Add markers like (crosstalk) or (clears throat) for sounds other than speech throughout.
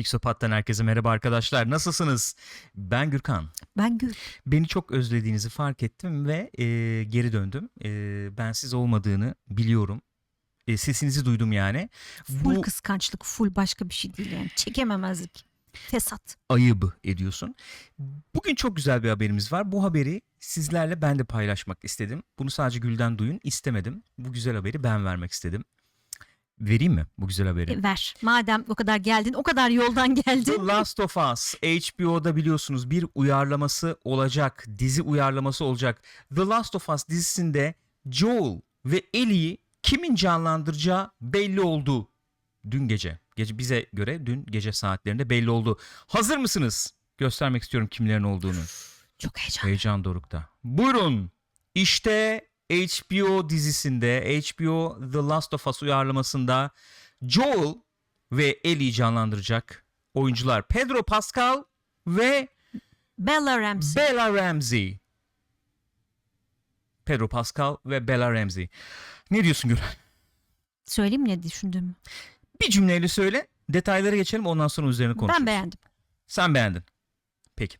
Pixopat'tan herkese merhaba arkadaşlar. Nasılsınız? Ben Gürkan. Ben Gül. Beni çok özlediğinizi fark ettim ve e, geri döndüm. E, bensiz olmadığını biliyorum. E, sesinizi duydum yani. Full Bu kıskançlık, full başka bir şey değil yani. Çekememezlik. Fesat. ayıbı ediyorsun. Bugün çok güzel bir haberimiz var. Bu haberi sizlerle ben de paylaşmak istedim. Bunu sadece Gül'den duyun istemedim. Bu güzel haberi ben vermek istedim. Vereyim mi bu güzel haberi? E, ver. Madem o kadar geldin, o kadar yoldan The geldin. Last of Us HBO'da biliyorsunuz bir uyarlaması olacak. Dizi uyarlaması olacak. The Last of Us dizisinde Joel ve Ellie'yi kimin canlandıracağı belli oldu. Dün gece. Gece bize göre dün gece saatlerinde belli oldu. Hazır mısınız? Göstermek istiyorum kimlerin olduğunu. Çok heyecanlı. Heyecan dorukta. Buyurun. İşte HBO dizisinde, HBO The Last of Us uyarlamasında Joel ve Ellie canlandıracak oyuncular Pedro Pascal ve Bella Ramsey. Bella Ramsey. Pedro Pascal ve Bella Ramsey. Ne diyorsun Gül? Söyleyeyim mi ne düşündüğümü? Bir cümleyle söyle. Detaylara geçelim ondan sonra üzerine konuşuruz. Ben beğendim. Sen beğendin. Peki.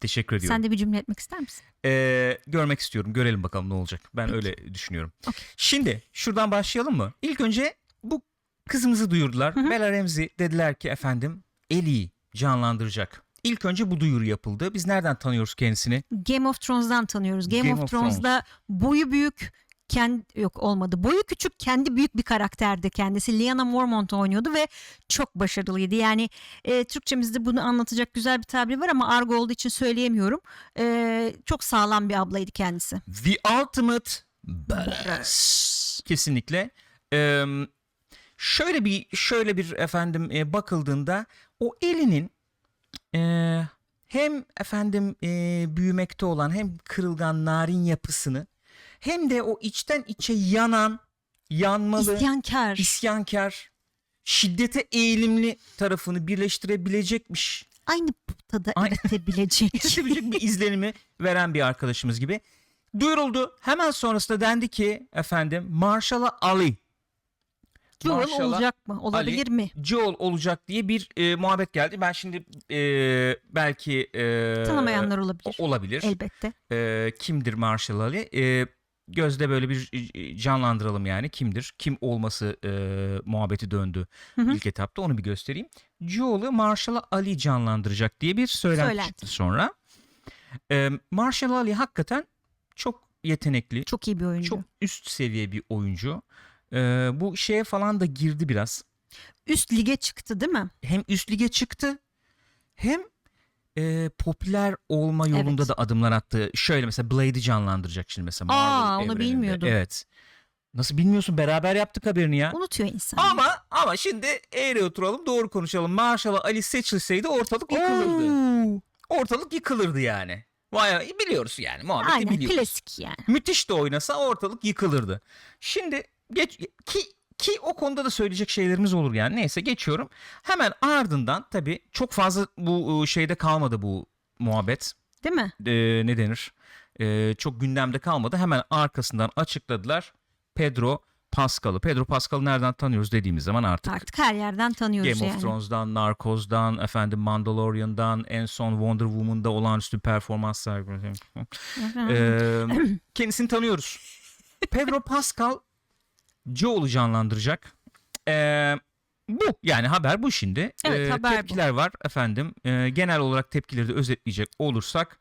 Teşekkür ediyorum. Sen de bir cümle etmek ister misin? Ee, görmek istiyorum. Görelim bakalım ne olacak. Ben Peki. öyle düşünüyorum. Okey. Şimdi şuradan başlayalım mı? İlk önce bu kızımızı duyurdular. Hı hı. Bella Ramsey dediler ki efendim Ellie'yi canlandıracak. İlk önce bu duyuru yapıldı. Biz nereden tanıyoruz kendisini? Game of Thrones'dan tanıyoruz. Game, Game of, of Thrones'da boyu büyük kendi yok olmadı. Boyu küçük kendi büyük bir karakterdi kendisi. Lyanna Mormont oynuyordu ve çok başarılıydı. Yani e, Türkçemizde bunu anlatacak güzel bir tabir var ama argo olduğu için söyleyemiyorum. E, çok sağlam bir ablaydı kendisi. The Ultimate Badass. Kesinlikle. Ee, şöyle bir şöyle bir efendim e, bakıldığında o Ellie'nin e, hem efendim e, büyümekte olan hem kırılgan narin yapısını hem de o içten içe yanan yanmalı İsyankar. isyankar şiddete eğilimli tarafını birleştirebilecekmiş Aynı tada Ay- eritebilecek. (laughs) kesebilecek bir izlenimi veren bir arkadaşımız gibi. Duyuruldu. Hemen sonrasında dendi ki efendim Marshall'a Ali. Joel Marshall'a olacak mı? Olabilir mi? Joel olacak diye bir e, muhabbet geldi. Ben şimdi e, belki e, Tanımayanlar olabilir. olabilir. Elbette. E, kimdir Marshall Ali? E, gözde böyle bir e, canlandıralım yani kimdir? Kim olması e, muhabbeti döndü Hı hı. ilk etapta onu bir göstereyim. Joel'ı Marshall Ali canlandıracak diye bir söylenti, Söylenti. çıktı sonra. E, Marshall Ali hakikaten çok yetenekli, Çok iyi bir oyuncu. çok üst seviye bir oyuncu. E, bu şeye falan da girdi biraz. Üst lige çıktı değil mi? Hem üst lige çıktı hem e, popüler olma yolunda Evet. da adımlar attı. Şöyle mesela Blade'i canlandıracak şimdi mesela Aa, Marvel onu evreninde. bilmiyordum. Evet. Nasıl bilmiyorsun? Beraber yaptık haberini ya. Unutuyor insan. Ama ama şimdi eğri oturalım doğru konuşalım. Marshall Ali seçilseydi ortalık yıkılırdı. Oo. Ortalık yıkılırdı yani. Vay biliyoruz yani muhabbeti Aynen biliyoruz. klasik yani. Müthiş de oynasa ortalık yıkılırdı. Şimdi geç ki ki o konuda da söyleyecek şeylerimiz olur yani. Neyse geçiyorum. Hemen ardından tabii çok fazla bu ıı, şeyde kalmadı bu muhabbet. Değil mi? Ee, ne denir? Ee, çok gündemde kalmadı. Hemen arkasından açıkladılar. Pedro Pascal'ı. Pedro Pascal'ı nereden tanıyoruz dediğimiz zaman artık Artık her yerden tanıyoruz Game yani. of Thrones'dan, Narcos'dan, efendim Mandalorian'dan, en son Wonder Woman'da olağanüstü performans sergiledi. Ee, kendisini tanıyoruz. Pedro Pascal Joel'u canlandıracak. Ee, bu yani haber bu şimdi. Evet, Ee, haber bu. tepkiler var efendim. Ee, genel olarak tepkileri de özetleyecek olursak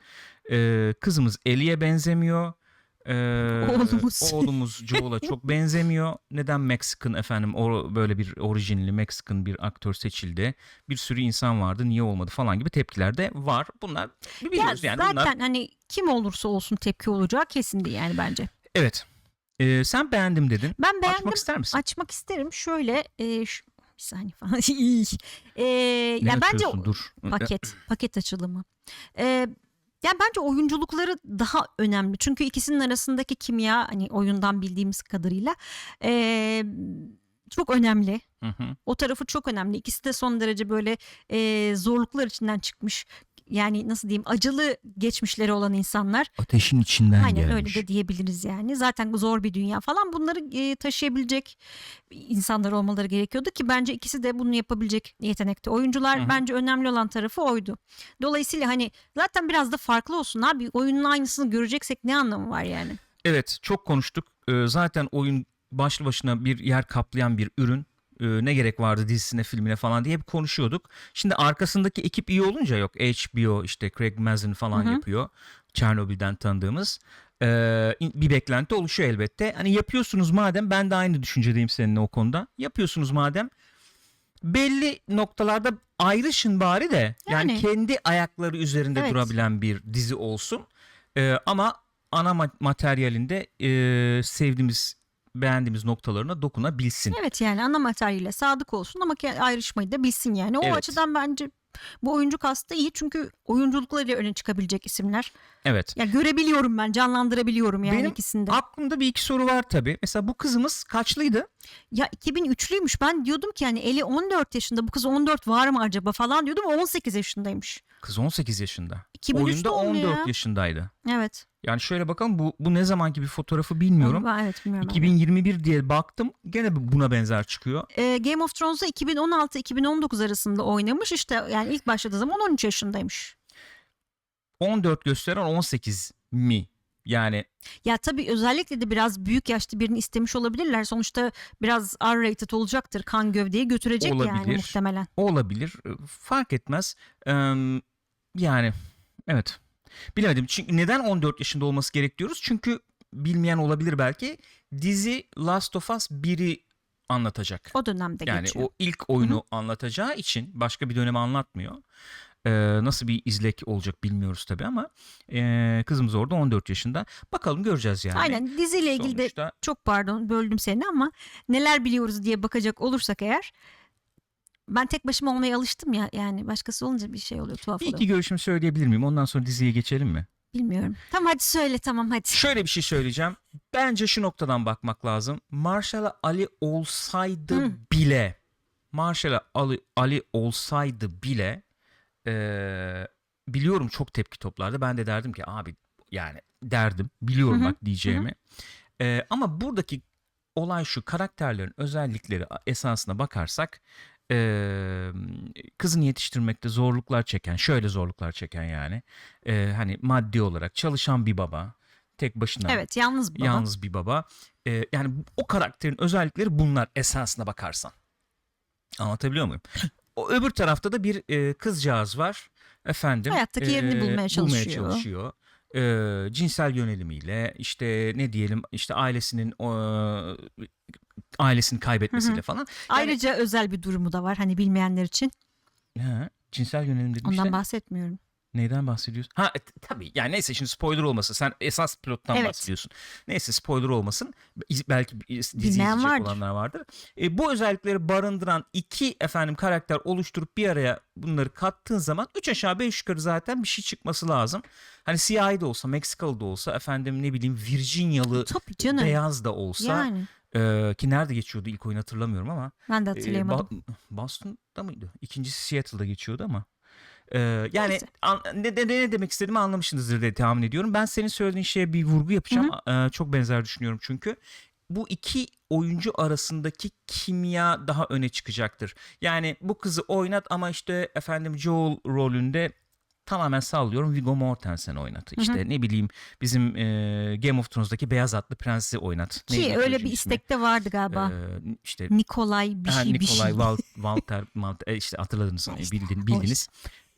ee, kızımız Ellie'ye benzemiyor. Ee, Oğlumuz. oğlumuz Joel'a çok benzemiyor. Neden Mexican efendim o böyle bir orijinli Mexican bir aktör seçildi? Bir sürü insan vardı niye olmadı falan gibi tepkiler de var. Bunlar Ya biliyoruz yani. zaten Bunlar hani kim olursa olsun tepki olacağı kesindi yani bence. Evet. Ee, sen beğendim dedin. Ben beğendim. Açmak ister misin? Açmak isterim. Şöyle e, şu, bir saniye falan. (laughs) e, ne yani bence? Dur. paket (clears throat) paket açılımı. Ee, yani bence oyunculukları daha önemli. Çünkü ikisinin arasındaki kimya hani oyundan bildiğimiz kadarıyla ee, çok önemli. Hı hı. O tarafı çok önemli. İkisi de son derece böyle e, zorluklar içinden çıkmış. Yani nasıl diyeyim acılı geçmişleri olan insanlar. Ateşin içinden Aynen gelmiş. öyle de diyebiliriz yani. Zaten zor bir dünya falan. Bunları e, taşıyabilecek insanlar olmaları gerekiyordu ki bence ikisi de bunu yapabilecek yetenekte. Oyuncular Hı hı. bence önemli olan tarafı oydu. Dolayısıyla hani zaten biraz da farklı olsun abi. Oyunun aynısını göreceksek ne anlamı var yani? Evet çok konuştuk. Zaten oyun başlı başına bir yer kaplayan bir ürün. Ee, ne gerek vardı dizisine filmine falan diye hep konuşuyorduk. Şimdi arkasındaki ekip iyi olunca yok. HBO işte Craig Mazin falan Hı hı. yapıyor. Çernobil'den tanıdığımız. İn- bir beklenti oluşuyor elbette. Hani yapıyorsunuz madem ben de aynı düşüncedeyim seninle o konuda. Yapıyorsunuz madem belli noktalarda ayrışın bari de yani, Yani. kendi ayakları üzerinde Evet. durabilen bir dizi olsun. Ee, ama ana ma- materyalinde e, sevdiğimiz beğendiğimiz noktalarına dokunabilsin. Evet yani ana materyale sadık olsun ama ayrışmayı da bilsin yani. O Evet. açıdan bence bu oyuncu kastı iyi çünkü oyunculuklarıyla öne çıkabilecek isimler. Evet. Ya görebiliyorum ben, canlandırabiliyorum yani Benim ikisinde. Aklımda bir iki soru var tabii. Mesela bu kızımız kaçlıydı? Ya 2003'lüymüş. Ben diyordum ki hani Eli 14 yaşında. Bu kız 14 var mı acaba falan diyordum. O 18 yaşındaymış. Kız 18 yaşında. 2003 Oyunda doğumlu 14 ya. yaşındaydı. Evet. Yani şöyle bakalım bu bu ne zamanki bir fotoğrafı bilmiyorum. Ben, evet bilmiyorum. ben de. 2021 diye baktım. Gene buna benzer çıkıyor. Ee, Game of Thrones'da 2016-2019 arasında oynamış. İşte yani ilk başladığı zaman 13 yaşındaymış. 14 gösteren 18 mi? Yani Ya tabii özellikle de biraz büyük yaşta birini istemiş olabilirler. Sonuçta biraz R-rated olacaktır. Kan gövdeyi götürecek yani Olabilir. muhtemelen. olabilir. Fark etmez. Eee, yani evet. Bilemedim. Çünkü neden 14 yaşında olması gerek diyoruz? Çünkü bilmeyen olabilir belki. Dizi Last of Us 1'i anlatacak. O dönemde Yani geçiyor. o ilk oyunu anlatacağı için başka bir dönemi anlatmıyor. Ee, nasıl bir izlek olacak bilmiyoruz tabii ama ee, kızımız orada 14 yaşında. Bakalım göreceğiz yani. Aynen diziyle ilgili de Sonuçta çok pardon böldüm seni ama neler biliyoruz diye bakacak olursak eğer ben tek başıma olmaya alıştım ya yani başkası olunca bir şey oluyor tuhaf bir oluyor. iki görüşümü söyleyebilir miyim? Ondan sonra diziye geçelim mi? Bilmiyorum. Tamam hadi söyle tamam hadi. Şöyle bir şey söyleyeceğim. Bence şu noktadan bakmak lazım. Marshall Ali olsaydı Hı. bile Marshall Ali, Ali olsaydı bile eee, biliyorum çok tepki toplardı. Ben de derdim ki abi yani derdim. Biliyorum Hı hı, bak diyeceğimi. Eee, ama buradaki olay şu karakterlerin özellikleri esasına bakarsak eee, kızını yetiştirmekte zorluklar çeken şöyle zorluklar çeken yani eee, hani maddi olarak çalışan bir baba tek başına Evet yalnız baba. yalnız bir baba Eee, yani o karakterin özellikleri bunlar esasına bakarsan anlatabiliyor muyum? (clears throat) O öbür tarafta da bir eee, kızcağız var efendim Hayattaki yerini eee, bulmaya çalışıyor. çalışıyor. Eee, cinsel yönelimiyle işte ne diyelim işte ailesinin eee, ailesini kaybetmesiyle falan Ayrıca özel bir durumu da var hani bilmeyenler için. Ha, cinsel yönelim dedim Ondan işte. bahsetmiyorum. Neyden bahsediyorsun? Ha e, tabii yani neyse şimdi spoiler olmasın. Sen esas plottan Evet. bahsediyorsun. Neyse spoiler olmasın. İz- Belki iz- dizi Bilmeyen izleyecek vardır. olanlar vardır. E, bu özellikleri barındıran iki efendim karakter oluşturup bir araya bunları kattığın zaman üç aşağı beş yukarı zaten bir şey çıkması lazım. Hani siyahi de olsa, Meksikalı da olsa, efendim ne bileyim Virginyalı, Tabii canım. beyaz da olsa Yani e, ki nerede geçiyordu ilk oyun hatırlamıyorum ama ben de ee, hatırlayamadım. Ba- Boston'da mıydı? İkincisi Seattle'da geçiyordu ama. Ee, yani Neyse. an- ne, ne, ne demek istediğimi anlamışsınızdır diye tahmin ediyorum. Ben senin söylediğin şeye bir vurgu yapacağım. Ee, çok benzer düşünüyorum çünkü. Bu iki oyuncu arasındaki kimya daha öne çıkacaktır. Yani bu kızı oynat ama işte efendim Joel rolünde tamamen sallıyorum Viggo Mortensen oynat. İşte ne bileyim bizim e, Game of Thrones'daki beyaz atlı prensi oynat. Ki Neydi öyle bir istek de vardı galiba. Ee, işte Nikolay bir Ha, şey bir Nikolay şey. Val- (laughs) Walter, Walter işte hatırladınız Ha, işte, bildin, bildiniz.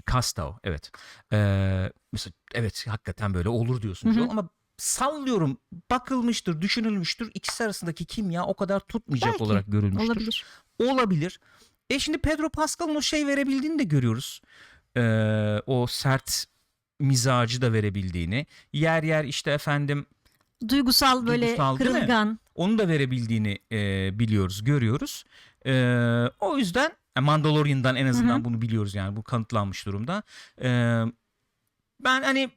Kastav evet. Ee, mesela evet hakikaten böyle olur diyorsun Hı hı. Joel ama sallıyorum bakılmıştır, düşünülmüştür. İkisi arasındaki kimya o kadar tutmayacak Belki, olarak görülmüştür. Olabilir. Olabilir. E şimdi Pedro Pascal'ın o şey verebildiğini de görüyoruz. Ee, o sert mizacı da verebildiğini. Yer yer işte efendim Duygusal böyle Duygusal kırılgan. onu da verebildiğini e, biliyoruz, görüyoruz. E, o yüzden e, Mandalorian'dan en azından Hı hı. bunu biliyoruz yani bu kanıtlanmış durumda. E, ben hani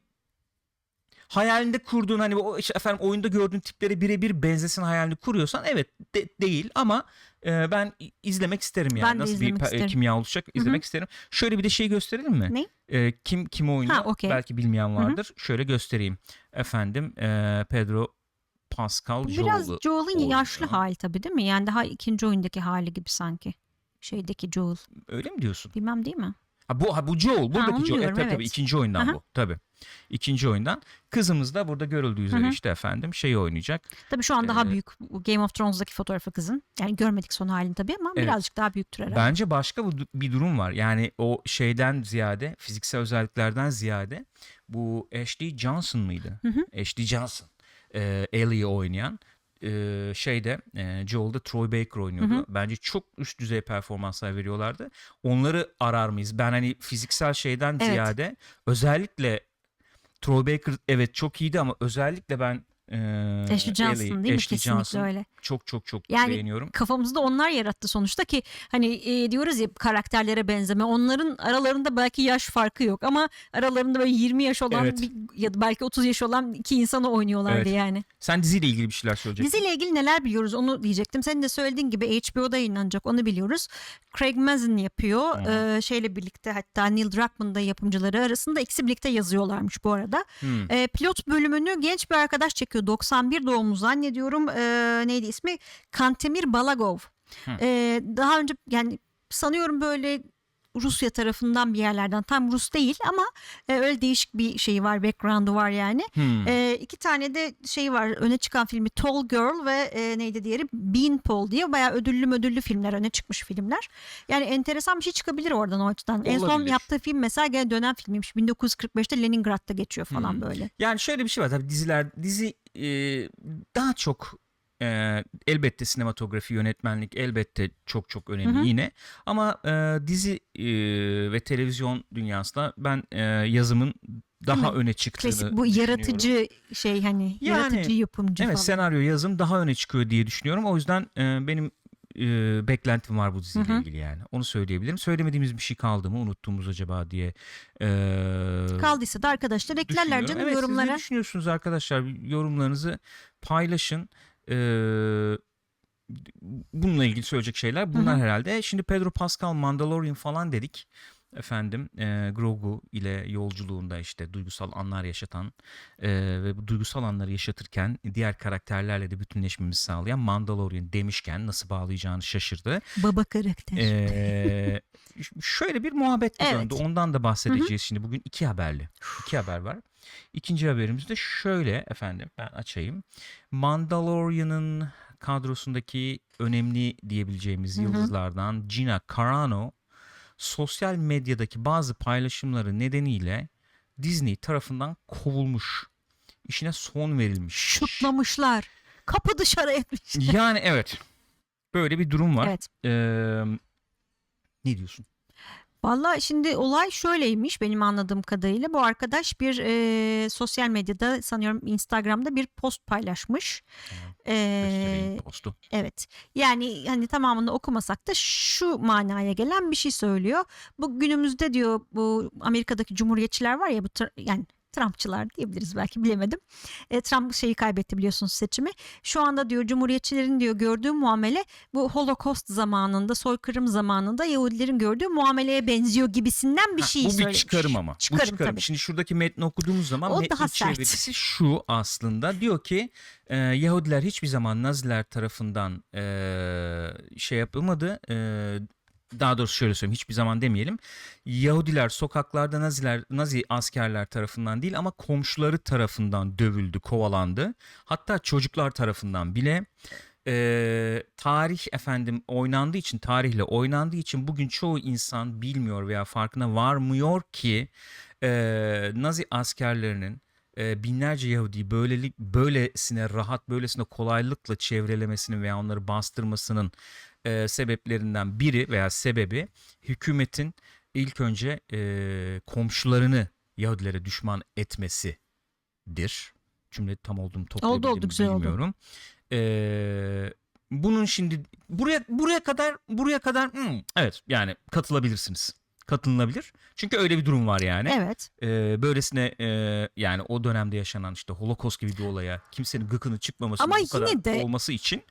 hayalinde kurduğun hani o işte efendim oyunda gördüğün tiplere birebir benzesin hayalini kuruyorsan evet de- değil ama e, ben izlemek isterim yani. Ben de Nasıl bir izlemek pe- isterim. kimya olacak izlemek isterim. Şöyle bir de şey gösterelim mi? Ne? E, kim kim oynuyor? Ha, okey. Belki bilmeyen vardır. Şöyle göstereyim. Efendim e, Pedro Pascal biraz Joel'ı Joel'ın oynuyor. yaşlı hali tabii değil mi? Yani daha ikinci oyundaki hali gibi sanki. Şeydeki Joel. Öyle mi diyorsun? Bilmem değil mi? Ha bu ha bu Joel, buradaki onu Joel. diyorum, tabii, tabii evet. ikinci oyundan Aha. bu. Tabii. İkinci oyundan. Kızımız da burada görüldüğü üzere Hı hı. işte efendim şeyi oynayacak. Tabii şu an daha Ee, büyük. Bu Game of Thrones'daki fotoğrafı kızın. Yani görmedik son halini tabii ama Evet. birazcık daha büyüktür herhalde. Bence başka bir durum var. Yani o şeyden ziyade, fiziksel özelliklerden ziyade bu Ashley Johnson mıydı? Hı hı. Ashley Johnson. E, Ellie'yi oynayan e, şeyde e, Joel'da Troy Baker oynuyordu. Hı hı. Bence çok üst düzey performanslar veriyorlardı. Onları arar mıyız? Ben hani fiziksel şeyden Evet. ziyade özellikle Troy Baker evet çok iyiydi ama özellikle ben e, Ashley Johnson Ellie'yi, değil mi? Ashley Kesinlikle Johnson öyle. çok çok çok Yani beğeniyorum. Kafamızda onlar yarattı sonuçta ki hani e, diyoruz ya karakterlere benzeme. Onların aralarında belki yaş farkı yok ama aralarında böyle 20 yaş olan Evet. bir, ya da belki 30 yaş olan iki insanı oynuyorlardı Evet. yani. Sen diziyle ilgili bir şeyler söyleyecektin. Diziyle ilgili neler biliyoruz onu diyecektim. Senin de söylediğin gibi HBO'da yayınlanacak onu biliyoruz. Craig Mazin yapıyor. Hı. Ee, şeyle birlikte hatta Neil Druckmann da yapımcıları arasında ikisi birlikte yazıyorlarmış bu arada. Hmm. Ee, pilot bölümünü genç bir arkadaş çekiyor. 91 doğumlu zannediyorum. Ee, neydi ismi? Kantemir Balagov. Hı. Ee, daha önce yani sanıyorum böyle Rusya tarafından bir yerlerden tam Rus değil ama e, öyle değişik bir şeyi var background'u var yani. Hmm. E, iki tane de şey var öne çıkan filmi Tall Girl ve e, neydi diğeri Beanpole diye bayağı ödüllü ödüllü filmler öne çıkmış filmler. Yani enteresan bir şey çıkabilir oradan o açıdan. En son Olabilir. yaptığı film mesela gene dönem filmiymiş. 1945'te Leningrad'da geçiyor falan Hmm. böyle. Yani şöyle bir şey var tabii diziler dizi e, daha çok e, elbette sinematografi yönetmenlik elbette çok çok önemli Hı hı. yine ama e, dizi e, ve televizyon dünyasında ben e, yazımın daha öne çıktığını Klasik bu yaratıcı şey hani Yani, yaratıcı yapımcı Evet falan. senaryo yazım daha öne çıkıyor diye düşünüyorum. O yüzden e, benim e, beklentim var bu diziyle Hı hı. ilgili yani. Onu söyleyebilirim. Söylemediğimiz bir şey kaldı mı unuttuğumuz acaba diye. E, Kaldıysa da arkadaşlar eklerler canım evet, Siz yorumlara. ne düşünüyorsunuz arkadaşlar? Yorumlarınızı paylaşın. Ee, bununla ilgili söyleyecek şeyler bunlar Hı hı. herhalde. Şimdi Pedro Pascal Mandalorian falan dedik. Efendim e, Grogu ile yolculuğunda işte duygusal anlar yaşatan e, ve bu duygusal anları yaşatırken diğer karakterlerle de bütünleşmemizi sağlayan Mandalorian demişken nasıl bağlayacağını şaşırdı. Baba karakter. Ş- şöyle bir muhabbet Evet. döndü. Ondan da bahsedeceğiz şimdi. Bugün iki haberli. İki haber var. İkinci haberimiz de şöyle efendim ben açayım. Mandalorian'ın kadrosundaki önemli diyebileceğimiz Hı hı. yıldızlardan Gina Carano sosyal medyadaki bazı paylaşımları nedeniyle Disney tarafından kovulmuş. İşine son verilmiş. Şutlamışlar. Kapı dışarı etmiş. Yani evet. Böyle bir durum var. Evet. Ee, ne diyorsun? Valla şimdi olay şöyleymiş benim anladığım kadarıyla. Bu arkadaş bir e, sosyal medyada sanıyorum Instagram'da bir post paylaşmış. E, Göstereyim postu. evet yani hani tamamını okumasak da şu manaya gelen bir şey söylüyor. Bu günümüzde diyor bu Amerika'daki cumhuriyetçiler var ya bu yani Trumpçılar diyebiliriz belki bilemedim. E, Trump şeyi kaybetti biliyorsunuz seçimi. Şu anda diyor cumhuriyetçilerin diyor gördüğü muamele bu Holocaust zamanında soykırım zamanında Yahudilerin gördüğü muameleye benziyor gibisinden bir Ha, şey bu bir söylemiş. çıkarım ama. Çıkarım, bu çıkarım. tabii. Şimdi şuradaki metni okuduğumuz zaman O metnin çevirisi şu aslında. Diyor ki e, Yahudiler hiçbir zaman Naziler tarafından e, şey yapılmadı. E, daha doğrusu şöyle söyleyeyim hiçbir zaman demeyelim. Yahudiler sokaklarda Naziler Nazi askerler tarafından değil ama komşuları tarafından dövüldü, kovalandı. Hatta çocuklar tarafından bile e, tarih efendim oynandığı için tarihle oynandığı için bugün çoğu insan bilmiyor veya farkına varmıyor ki e, Nazi askerlerinin binlerce Yahudi böylelik böylesine rahat böylesine kolaylıkla çevrelemesinin veya onları bastırmasının e, sebeplerinden biri veya sebebi hükümetin ilk önce e, komşularını Yahudilere düşman etmesidir. Cümle tam olduğunu toplayabildim oldu, oldu. bilmiyorum. E, bunun şimdi buraya buraya kadar buraya kadar hmm, evet yani katılabilirsiniz. Katılınabilir. Çünkü öyle bir durum var yani. Evet. Ee, böylesine e, yani o dönemde yaşanan işte Holocaust gibi bir olaya kimsenin gıkını çıkmaması Ama bu kadar de- olması için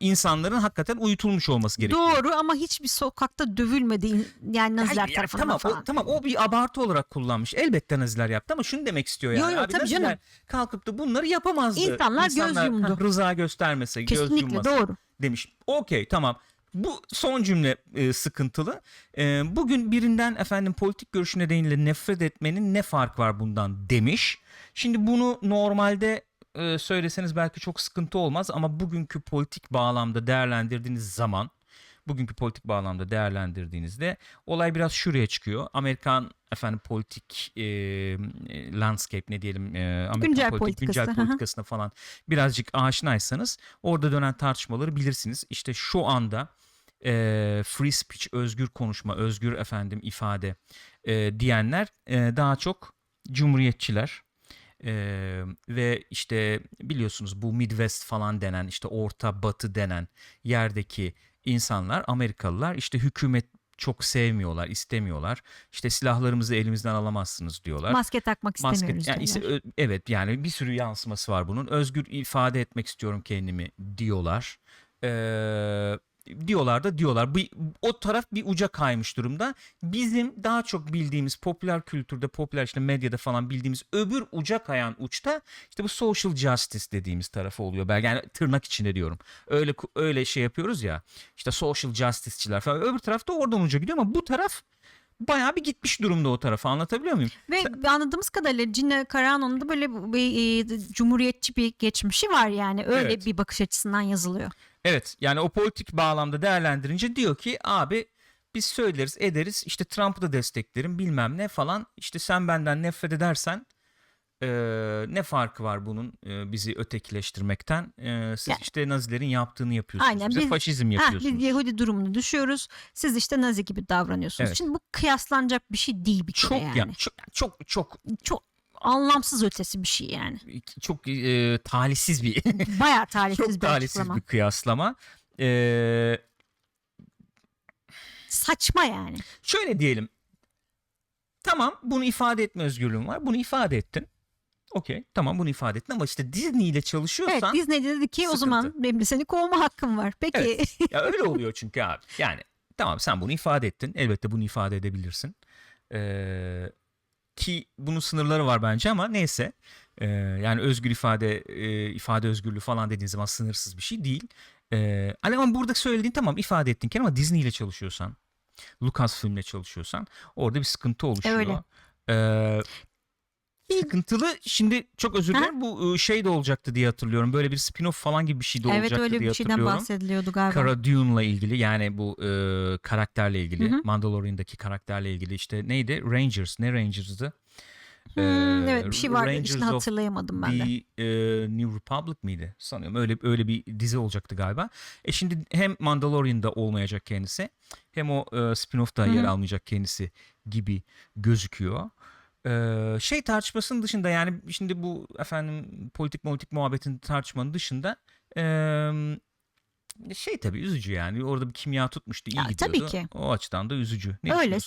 insanların hakikaten uyutulmuş olması gerekiyor. Doğru ama hiçbir sokakta dövülmedi yani Naziler yani tarafından tamam, falan. O, tamam o bir abartı olarak kullanmış. Elbette Naziler yaptı ama şunu demek istiyor yani. Yo, yo, Abi tabii Naziler canım. kalkıp da bunları yapamazdı. İnsanlar göz yumdu. Rıza göstermese, göz Kesinlikle yummasa doğru. demiş. Okey tamam. Bu son cümle e, sıkıntılı. E, bugün birinden efendim politik görüşü nedeniyle nefret etmenin ne fark var bundan demiş. Şimdi bunu normalde e, söyleseniz belki çok sıkıntı olmaz ama bugünkü politik bağlamda değerlendirdiğiniz zaman bugünkü politik bağlamda değerlendirdiğinizde olay biraz şuraya çıkıyor. Amerikan efendim politik e, e, landscape ne diyelim e, Amerikan Güncel politik, güncel politikası, hı. politikasına falan birazcık aşinaysanız orada dönen tartışmaları bilirsiniz. İşte şu anda e, free speech, özgür konuşma, özgür efendim ifade e, diyenler e, daha çok cumhuriyetçiler. Ee, ve işte biliyorsunuz bu Midwest falan denen işte orta batı denen yerdeki insanlar Amerikalılar işte hükümet çok sevmiyorlar istemiyorlar işte silahlarımızı elimizden alamazsınız diyorlar. Maske takmak Maske- istemiyoruz. yani ise- evet yani bir sürü yansıması var bunun. Özgür ifade etmek istiyorum kendimi diyorlar. Ee, diyorlar da diyorlar. Bu, o taraf bir uca kaymış durumda. Bizim daha çok bildiğimiz popüler kültürde, popüler işte medyada falan bildiğimiz öbür uca kayan uçta işte bu social justice dediğimiz tarafı oluyor. Belki yani tırnak içinde diyorum. Öyle öyle şey yapıyoruz ya. İşte social justice'çiler falan. Öbür tarafta oradan uca gidiyor ama bu taraf bayağı bir gitmiş durumda o tarafa. Anlatabiliyor muyum? Ve anladığımız kadarıyla Cine Carano'nun da böyle bir e, cumhuriyetçi bir geçmişi var yani. Öyle Evet. bir bakış açısından yazılıyor. Evet yani o politik bağlamda değerlendirince diyor ki abi biz söyleriz ederiz işte Trump'ı da desteklerim bilmem ne falan işte sen benden nefret edersen eee, ne farkı var bunun eee, bizi ötekileştirmekten Eee, siz Ya- işte Nazilerin yaptığını yapıyorsunuz Aynen, bize biz- faşizm yapıyorsunuz. biz Yahudi durumunu düşüyoruz. Siz işte Nazi gibi davranıyorsunuz. Evet. Şimdi bu kıyaslanacak bir şey değil bir kere çok yani. ya çok çok çok Çok anlamsız ötesi bir şey yani. çok eee, talihsiz bir (laughs) Bayağı talihsiz çok bir talihsiz açıklama. bir kıyaslama. Eee Saçma yani. Şöyle diyelim. Tamam bunu ifade etme özgürlüğün var. Bunu ifade ettin. Okey tamam bunu ifade ettin ama işte Disney ile Evet çalışıyorsan Disney dedi ki o sıkıntı. zaman benim de seni kovma hakkım var. Peki ya (laughs) öyle oluyor çünkü abi. Yani tamam sen bunu ifade ettin. Elbette bunu ifade edebilirsin. Ee, ki bunun sınırları var bence ama neyse. Ee, yani özgür ifade e, ifade özgürlüğü falan dediğin zaman sınırsız bir şey değil. Ee, hani ama burada söylediğin tamam ifade ettin ki ama Disney ile çalışıyorsan Lucasfilm'le çalışıyorsan orada bir sıkıntı oluşuyor. Öyle. Ee, sıkıntılı şimdi çok özür dilerim bu e, şey de olacaktı diye hatırlıyorum. Böyle bir spin-off falan gibi bir şey de evet olacaktı öyle diye bir şeyden hatırlıyorum. bahsediliyordu galiba. Cara Dune'la ilgili yani bu e, karakterle ilgili Hı hı. Mandalorian'daki karakterle ilgili işte neydi Rangers ne Rangers'dı? Hmm, Ee, evet bir şey var Rangers işte of hatırlayamadım ben de. The e, New Republic miydi? Sanıyorum öyle öyle bir dizi olacaktı galiba. E şimdi hem Mandalorian'da olmayacak kendisi hem o e, spin-off'ta Hı yer hı. almayacak kendisi gibi gözüküyor. Şey tartışmasının dışında yani şimdi bu efendim politik politik muhabbetin tartışmanın dışında şey tabii üzücü yani orada bir kimya tutmuştu iyi Ya, gidiyordu. tabii ki. O açıdan da üzücü. Ne Öyle.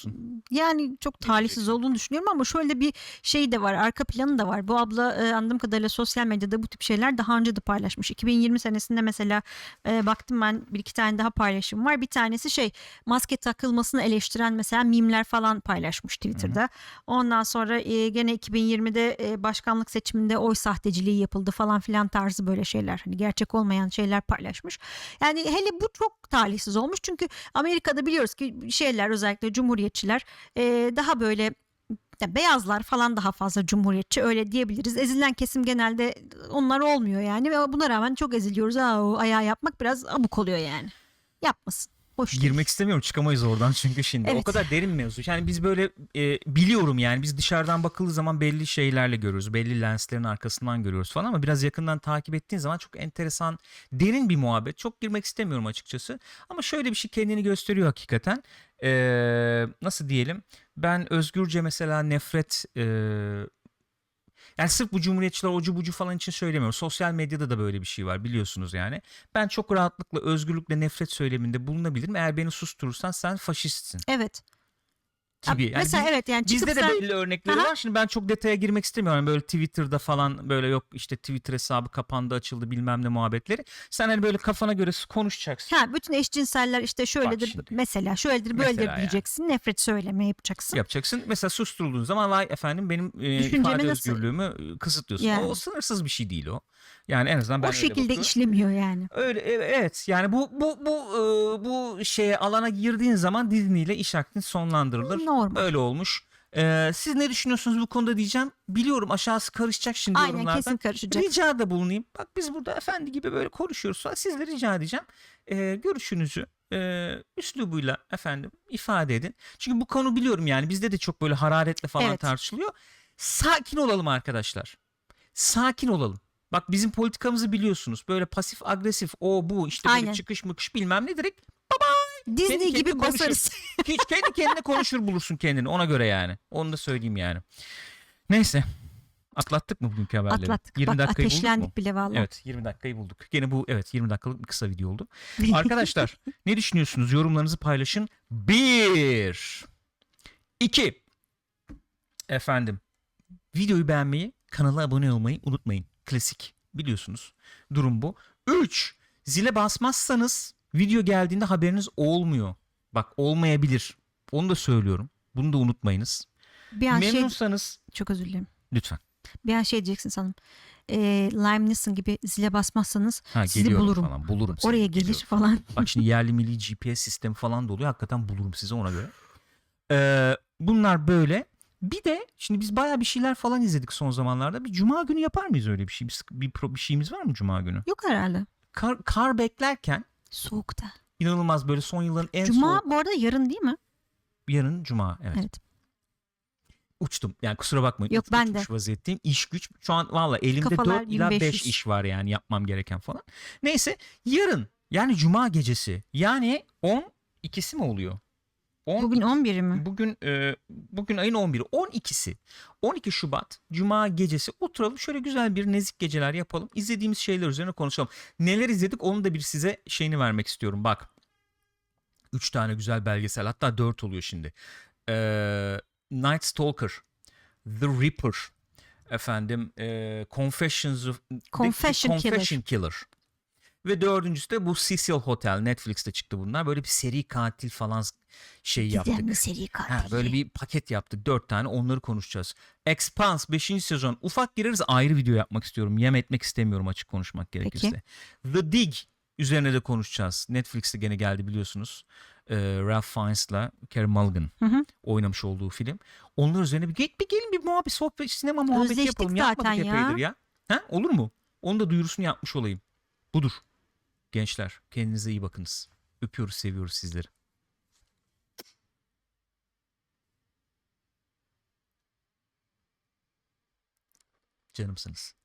Yani çok talihsiz olduğunu düşünüyorum ama şöyle bir şey de var. Arka planı da var. Bu abla e, anladığım kadarıyla sosyal medyada bu tip şeyler daha önce de paylaşmış. 2020 senesinde mesela e, baktım ben bir iki tane daha paylaşım var. Bir tanesi şey maske takılmasını eleştiren mesela mimler falan paylaşmış Twitter'da. Ondan sonra e, gene 2020'de e, başkanlık seçiminde oy sahteciliği yapıldı falan filan tarzı böyle şeyler. Hani gerçek olmayan şeyler paylaşmış. Yani hele bu çok talihsiz olmuş çünkü Amerika'da biliyoruz ki şeyler özellikle cumhuriyetçiler daha böyle ya beyazlar falan daha fazla cumhuriyetçi öyle diyebiliriz. Ezilen kesim genelde onlar olmuyor yani ve buna rağmen çok eziliyoruz. Aa, o ayağı yapmak biraz abuk oluyor yani. Yapmasın. Boş değil. Girmek istemiyorum çıkamayız oradan (laughs) çünkü şimdi. O Evet. kadar derin mevzu. Yani biz böyle e, biliyorum yani biz dışarıdan bakıldığı zaman belli şeylerle görüyoruz. Belli lenslerin arkasından görüyoruz falan ama biraz yakından takip ettiğin zaman çok enteresan derin bir muhabbet. Çok girmek istemiyorum açıkçası. Ama şöyle bir şey kendini gösteriyor hakikaten. Ee, nasıl diyelim? Ben özgürce mesela nefret e, yani sırf bu cumhuriyetçiler ocu bucu falan için söylemiyorum. Sosyal medyada da böyle bir şey var biliyorsunuz yani. Ben çok rahatlıkla özgürlükle nefret söyleminde bulunabilirim. Eğer beni susturursan sen faşistsin. Evet. Gibi. Yani Mesela evet yani çıkıp Bizde de sen- belli örnekleri Aha. var. Şimdi ben çok detaya girmek istemiyorum. Böyle Twitter'da falan böyle yok işte Twitter hesabı kapandı açıldı bilmem ne muhabbetleri. Sen hani böyle kafana göre konuşacaksın. Ha, bütün eşcinseller işte şöyledir şimdi. mesela şöyledir böyledir Mesela yani. diyeceksin. Nefret söyleme yapacaksın. Yapacaksın. Mesela susturulduğun zaman vay efendim benim e, Düşüncemi ifade nasıl- özgürlüğümü e, kısıtlıyorsun. Yani. O sınırsız bir şey değil o. Yani en azından ben o öyle şekilde bakıyorum. işlemiyor yani. Öyle e- evet yani bu bu bu e, bu şeye alana girdiğin zaman Disney ile iş akdin sonlandırılır. Normal. Öyle olmuş. Ee, siz ne düşünüyorsunuz bu konuda diyeceğim. Biliyorum aşağısı karışacak şimdi Aynen yorumlarda. kesin karışacak. Rica da bulunayım. Bak biz burada efendi gibi böyle konuşuyoruz. falan. Sizle rica edeceğim. Ee, görüşünüzü e, üslubuyla efendim ifade edin. Çünkü bu konu biliyorum yani bizde de çok böyle hararetle falan Evet. tartışılıyor. Sakin olalım arkadaşlar. Sakin olalım. Bak bizim politikamızı biliyorsunuz. Böyle pasif agresif o bu işte böyle Aynen. çıkış mıkış bilmem ne direkt Disney kendi gibi konuşur. basarız. (laughs) hiç kendi kendine konuşur bulursun kendini ona göre yani. Onu da söyleyeyim yani. Neyse. Atlattık mı bugünkü haberleri? Atlattık. 20 Bak dakikayı bulduk mu? ateşlendik bile vallahi. Evet 20 dakikayı bulduk. Gene bu evet 20 dakikalık bir kısa video oldu. (laughs) Arkadaşlar ne düşünüyorsunuz? Yorumlarınızı paylaşın. Bir. iki. Efendim videoyu beğenmeyi, kanala abone olmayı unutmayın. Klasik biliyorsunuz. Durum bu. 3. Zile basmazsanız video geldiğinde haberiniz olmuyor. Bak olmayabilir. Onu da söylüyorum. Bunu da unutmayınız. Bir an şey Memnunsanız çok özür dilerim. lütfen. Bir an şey diyeceksin sanırım. Ee, Lime Neeson gibi zile basmazsanız Ha, sizi bulurum. falan. Bulurum seni, Oraya gelir geliyorum. falan. Bak şimdi yerli milli GPS sistemi falan da oluyor. Hakikaten bulurum size ona göre. Ee, bunlar böyle. Bir de şimdi biz bayağı bir şeyler falan izledik son zamanlarda. Bir cuma günü yapar mıyız öyle bir şey? Bir, bir, bir şeyimiz var mı cuma günü? Yok herhalde. Kar, kar beklerken Soğukta. inanılmaz böyle son yılların en Cuma soğuk bu arada yarın değil mi? yarın cuma. Evet. Evet. Uçtum. Yani kusura bakmayın. Yok, uç- ben uçmuş vaziyetteyim. İş güç. Şu an valla elimde Kafalar 4 ila 5 1500. iş var yani yapmam gereken falan. Neyse yarın yani cuma gecesi yani 10 ikisi mi oluyor? 10 Bugün 11'i mi? Bugün e, bugün ayın 11'i 12'si 12 Şubat Cuma gecesi oturalım şöyle güzel bir nezik geceler yapalım. İzlediğimiz şeyler üzerine konuşalım. Neler izledik onu da bir size şeyini vermek istiyorum. Bak 3 tane güzel belgesel hatta 4 oluyor şimdi. Ee, Night Stalker, The Reaper, efendim e, Confessions of The- The Confession Killer. Confession Killer. Ve dördüncüsü de bu Cecil Hotel. Netflix'te çıktı bunlar. Böyle bir seri katil falan şey yaptık. Gizemli seri katil. Ha, böyle bir paket yaptık. Dört tane onları konuşacağız. Expanse 5. sezon. Ufak gireriz ayrı video yapmak istiyorum. Yem etmek istemiyorum açık konuşmak gerekirse. The Dig üzerine de konuşacağız. Netflix'te gene geldi biliyorsunuz. Ee, Ralph Fiennes'la Carey Mulligan Hı hı. oynamış olduğu film. Onlar üzerine bir, bir gelin bir muhabbet, sohbet, sinema muhabbeti Özleştik yapalım. zaten Yapmadık ya. epeydir ya. Ha, olur mu? Onu da duyurusunu yapmış olayım. Budur. Gençler kendinize iyi bakınız. Öpüyoruz, seviyoruz sizleri. Canımsınız.